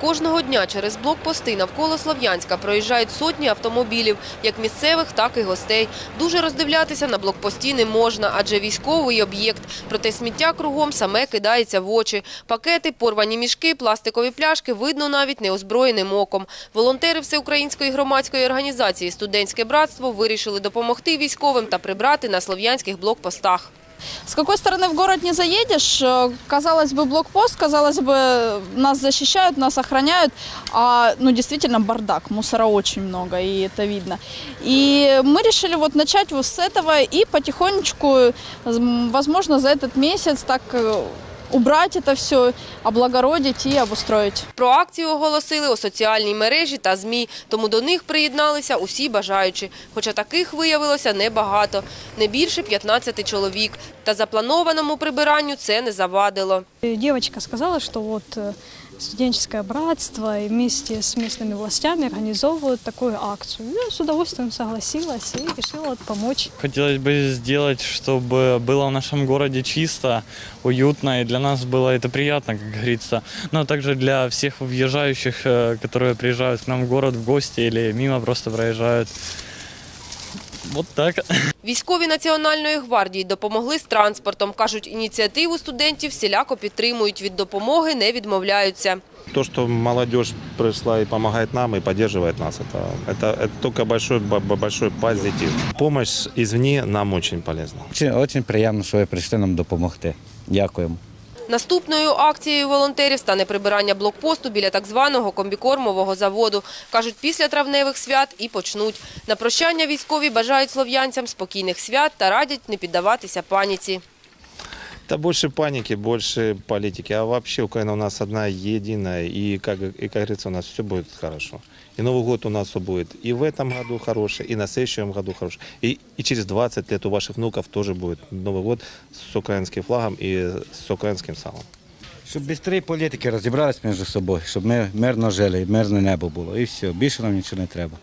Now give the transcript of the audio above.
Кожного дня через блокпости навколо Слов'янська проїжджають сотні автомобілів, як місцевих, так і гостей. Дуже роздивлятися на блокпості не можна, адже військовий об'єкт. Проте сміття кругом саме кидається в очі. Пакети, порвані мішки, пластикові пляшки видно навіть неозброєним оком. Волонтери Всеукраїнської громадської організації «Студентське братство» вирішили допомогти військовим та прибрати на слов'янських блокпостах. С какой стороны в город не заедешь, э, казалось бы, блокпост, казалось бы, нас защищают, нас охраняют, а, ну, действительно, бардак, мусора очень много, и это видно. И мы решили вот начать вот с этого и потихонечку, м, возможно, за этот месяц так э, убрать это все, облагородить и обустроить. Про акцію оголосили у соціальній мережі та ЗМІ, тому до них приєдналися усі бажаючі. Хоча таких виявилося небагато, не більше 15 чоловік. Та запланованому прибиранню це не завадило. И Девочка сказала, что вот э, студенческое братство и вместе с местными властями организовывают такую акцию. Я с удовольствием согласилась и решила помочь. Хотелось бы сделать, чтобы было в нашем городе чисто, уютно, и для нас было это приятно, как говорится. Но также для всех въезжающих, э, которые приезжают к нам в город в гости или мимо просто проезжают. Вот так. Військові Національної гвардії допомогли з транспортом. Кажуть, ініціативу студентів всіляко підтримують, від допомоги не відмовляються. То, что молодежь пришла и помогает нам, и поддерживает нас, это, это, это только большой, б- б- большой позитив. Помощь извне нам очень полезна. Очень, очень приємно, що ви прийшли нам допомогти. Дякуємо. Наступною акцією волонтерів стане прибирання блокпосту біля так званого комбікормового заводу. Кажуть, після травневих свят і почнуть. На прощання військові бажають слов'янцям спокійних свят та радять не піддаватися паніці. Это больше паники, больше политики. А вообще Украина у нас одна единая. И, как, и, как говорится, у нас все будет хорошо. И Новый год у нас все будет и в этом году хороший, и на следующем году хороший. И, и через 20 лет у ваших внуков тоже будет Новый год с украинским флагом и с украинским салом. Щоб швидше політики розібрались між собою, щоб ми мирно жили, мирне небо було. І все. Більше нам нічого не треба.